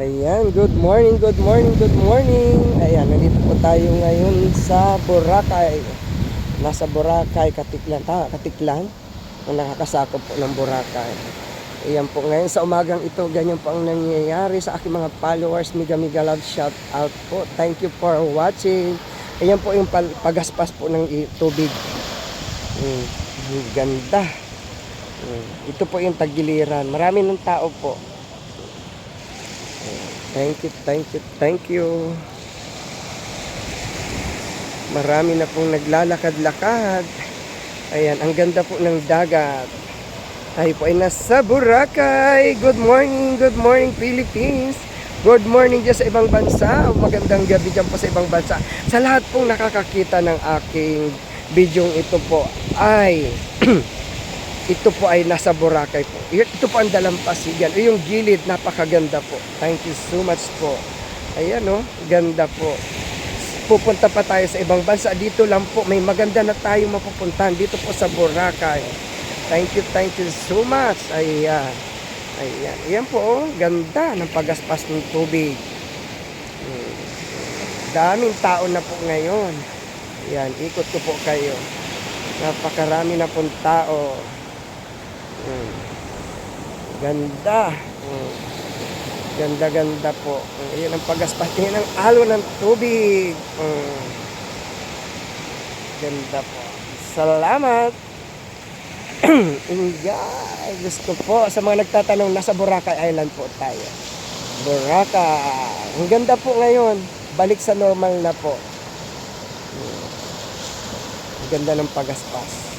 Ayan, good morning, good morning, good morning. Ayan, nandito po tayo ngayon sa Boracay. Nasa Boracay, Katiklan. Tama, Katiklan. Ang nakakasakop po ng Boracay. Ayan po, ngayon sa umagang ito, ganyan po ang nangyayari sa aking mga followers. Miga Miga Love, shout out po. Thank you for watching. Ayan po yung pagaspas po ng tubig. Mm, ganda. Mm, ito po yung tagiliran. Marami ng tao po. Thank you, thank you, thank you. Marami na pong naglalakad-lakad. Ayan, ang ganda po ng dagat. Tayo po ay nasa Boracay. Good morning, good morning Philippines. Good morning dyan sa ibang bansa. Magandang gabi dyan po sa ibang bansa. Sa lahat pong nakakakita ng aking video ito po ay ito po ay nasa Boracay po. Ito po ang dalampasigan. Yung gilid, napakaganda po. Thank you so much po. Ayan o, ganda po. Pupunta pa tayo sa ibang bansa. Dito lang po, may maganda na tayo mapupuntahan. Dito po sa Boracay. Thank you, thank you so much. Ayan. Ayan. Ayan po, oh, ganda ng pagaspas ng tubig. Hmm. Daming tao na po ngayon. Ayan, ikot ko po kayo. Napakarami na pong tao. Mm. Ganda. Mm. Ganda-ganda po. Mm, Ayan ang pagaspas. Ayan ang alo ng tubig. Mm. Ganda po. Salamat. Ingay. Gusto po. Sa mga nagtatanong, nasa Boracay Island po tayo. Boracay. Ang ganda po ngayon. Balik sa normal na po. Mm. Ang ganda ng pagaspas.